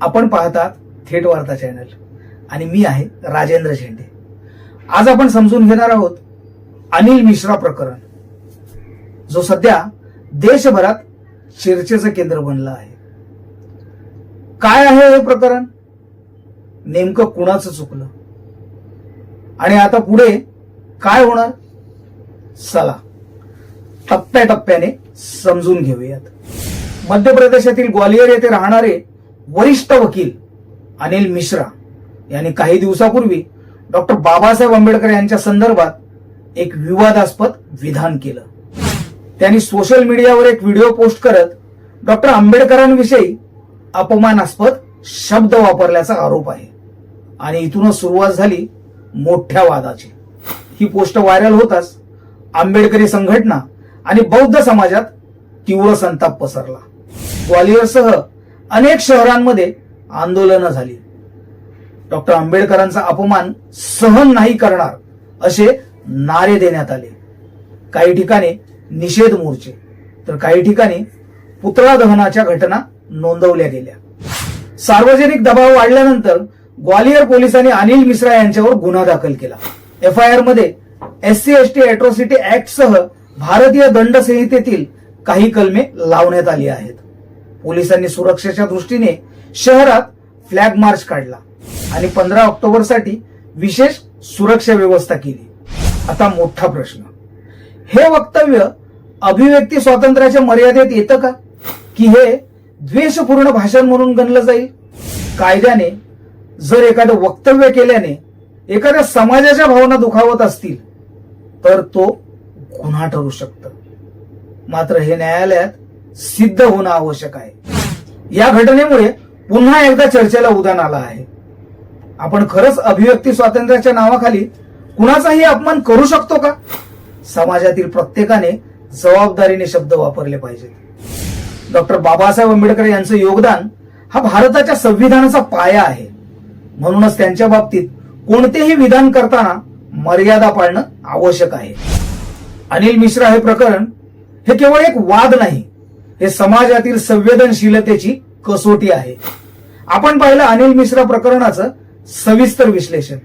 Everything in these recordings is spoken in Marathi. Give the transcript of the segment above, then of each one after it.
आपण पाहतात थेट वार्ता चॅनल. आणि मी आहे राजेंद्र झेंडे आज आपण समजून घेणार आहोत अनिल मिश्रा प्रकरण. जो सध्या देशभरात चर्चेचं केंद्र बनलं आहे. काय आहे हे प्रकरण? नेमकं कुणाचं चुकलं? आणि आता पुढे काय होणार? चला टप्प्याटप्प्याने समजून घेऊयात. मध्य प्रदेशातील ग्वालियर येथे राहणारे वरिष्ठ वकील अनिल मिश्रा यांनी काही दिवसापूर्वी डॉक्टर बाबासाहेब आंबेडकर यांच्या संदर्भात एक विवादास्पद विधान केलं. त्यांनी सोशल मीडियावर एक व्हिडिओ पोस्ट करत डॉक्टर आंबेडकरांविषयी अपमानास्पद शब्द वापरल्याचा आरोप आहे. आणि इथूनच सुरुवात झाली मोठ्या वादाची. ही पोस्ट व्हायरल होताच आंबेडकरी संघटना आणि बौद्ध समाजात तीव्र संताप पसरला. ग्वालियरसह अनेक शहरांमध्ये आंदोलनं झाली. डॉक्टर आंबेडकरांचा अपमान सहन नाही करणार असे नारे देण्यात आले. काही ठिकाणी निषेध मोर्चे तर काही ठिकाणी पुतळा दहनाच्या घटना नोंदवल्या गेल्या. सार्वजनिक दबाव वाढल्यानंतर ग्वालियर पोलिसांनी अनिल मिश्रा यांच्यावर गुन्हा दाखल केला. एफ आय आरमध्ये SC S T atrocity act सह भारतीय दंड संहितेतील काही कलमे लावण्यात आली आहेत. पोलिसांनी सुरक्षेच्या दृष्टीने शहरात फ्लॅग मार्च काढला आणि पंधरा ऑक्टोबरसाठी विशेष सुरक्षा व्यवस्था केली. आता मोठा प्रश्न. हे वक्तव्य अभिव्यक्ती स्वातंत्र्याच्या मर्यादेत येतं का? की हे द्वेषपूर्ण भाषण म्हणून गणलं जाईल? कायद्याने जर एखादं वक्तव्य केल्याने एखाद्या समाजाच्या भावना दुखावत असतील तर तो गुन्हा ठरू शकतं. मात्र हे न्यायालयात सिद्ध होणं आवश्यक आहे. या घटनेमुळे पुन्हा एकदा चर्चेला उदान आलं आहे. आपण खरंच अभिव्यक्ती स्वातंत्र्याच्या नावाखाली कुणाचाही अपमान करू शकतो का? समाजातील प्रत्येकाने जबाबदारीने शब्द वापरले पाहिजेत. डॉक्टर बाबासाहेब आंबेडकर यांचं योगदान हा भारताच्या संविधानाचा पाया आहे. म्हणूनच त्यांच्या बाबतीत कोणतेही विधान करताना मर्यादा पाळणं आवश्यक आहे. अनिल मिश्रा हे प्रकरण हे केवळ एक वाद नाही हे समाजातील संवेदनशीलतेची कसोटी आहे. आपण पाहिलं अनिल मिश्रा प्रकरणाचं सविस्तर विश्लेषण.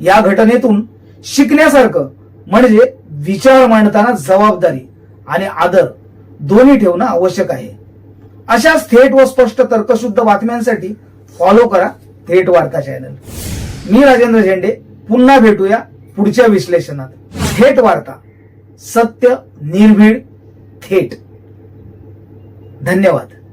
या घटनेतून शिकण्यासारखं म्हणजे विचार मांडताना जबाबदारी आणि आदर दोन्ही ठेवणं आवश्यक आहे. अशाच थेट व स्पष्ट तर्कशुद्ध बातम्यांसाठी फॉलो करा थेट वार्ता चॅनल मी राजेंद्र झेंडे पुन्हा भेटूया पुढच्या विश्लेषणात. थेट वार्ता. सत्य निर्भीड थेट. धन्यवाद.